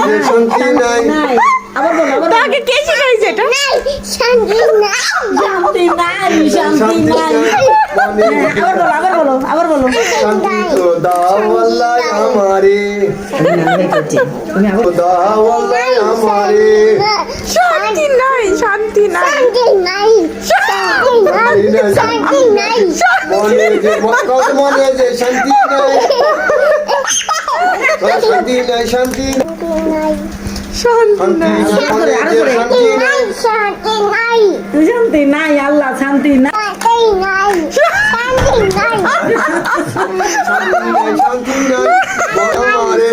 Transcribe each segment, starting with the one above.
যে শান্তি নাই নাই আবার বলো আবার। তাকে কে শিখাইছে এটা শান্তি নাই শান্তি নাই মনে হ্যাঁ, আবার বলো আবার বলো আবার বলো শান্তি তো দাও আল্লাহ আমারে দাও আল্লাহ আমারে শান্তি নাই শান্তি নাই মনে যে মনে যে শান্তি নাই শান্তি নাই শান্তি শান্তি নাই মনে যে শান্তি নাই শান্তি নাই আল্লাহ শান্তি নাই শান্তি নাই শান্তি নাই আমারে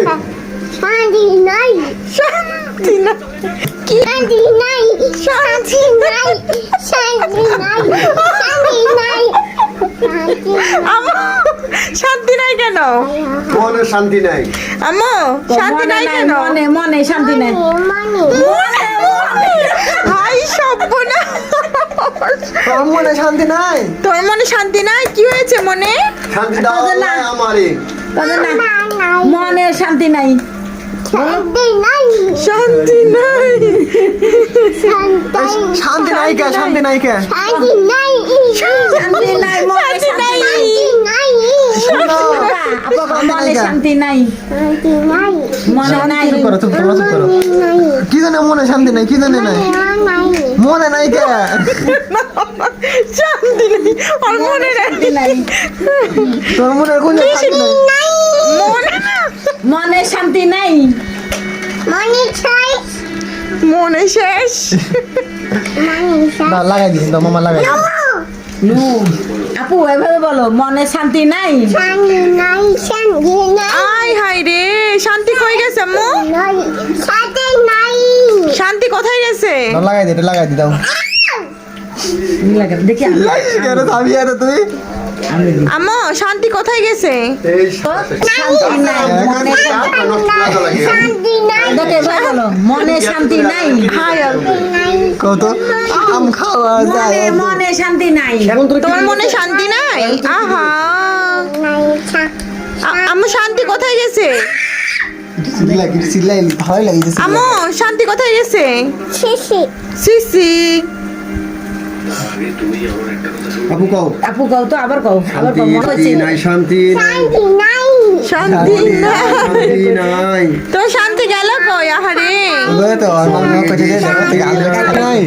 শান্তি নাই কি আমো শান্তি নাই কেন? মনে শান্তি নাই। আমো শান্তি নাই নাই কেন? মনে মনে শান্তি নাই। হাই সব্বনা তোর মনে শান্তি নাই? তোর মনে শান্তি নাই? কি হয়েছে মনে? শান্তি দাও আল্লাহ আমারে। তাদের না মনে শান্তি নাই। শান্তি নাই। শান্তি নাই। কে? শান্তি নাই কে? শান্তি নাই। শান্তি নাই আপা মনে শান্তি নাই। মনে নাই। করো চুপ করো চুপ করো। কি জানে মনে শান্তি নাই কি জানে নাই? মনে নাই। কে? শান্তি নাই। আর মনে শান্তি নাই। তোর মনে কোন শান্তি নাই? মনে মনে শান্তি নাই। মনে শেষ। দাও লাগাই দিন দাও মামা লাগাই দিন আপু এভাবে বলো মনে শান্তি নাই? আয় হাই রে শান্তি কই গেছে আম্মু? শান্তি কোথায় গেছে? লাগাই দি এটা লাগাই দি দাও। দেখি আমি। তুই আমি শান্তি কোথায় গেছে শান্তি নাই মনে মনে শান্তি নাই কত আম খাওয়া মনে যায় মনে শান্তি নাই তোমার মনে শান্তি নাই আহা আ- আম্মু শান্তি কোথায় গেছে আম্মু শান্তি কোথায় গেছে সিসি আপু কও। আপু কও তো আবার কও আবার কও মনে হচ্ছে নাই শান্তি নাই। শান্তি নাই। শান্তি নাই। তোর শান্তি গেল কই আহারে? ওই তো আমার মা কইছে যে দেখা থেকে আলো নাই।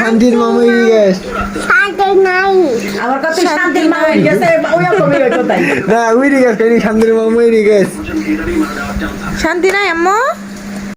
শান্তির মামুই গেছ। আবার কত শান্তির মা গেছে ওই কবে হইতো তাই না উইরি গেছ শান্তির মামুই গেছ। শান্তি নাই আম্মু?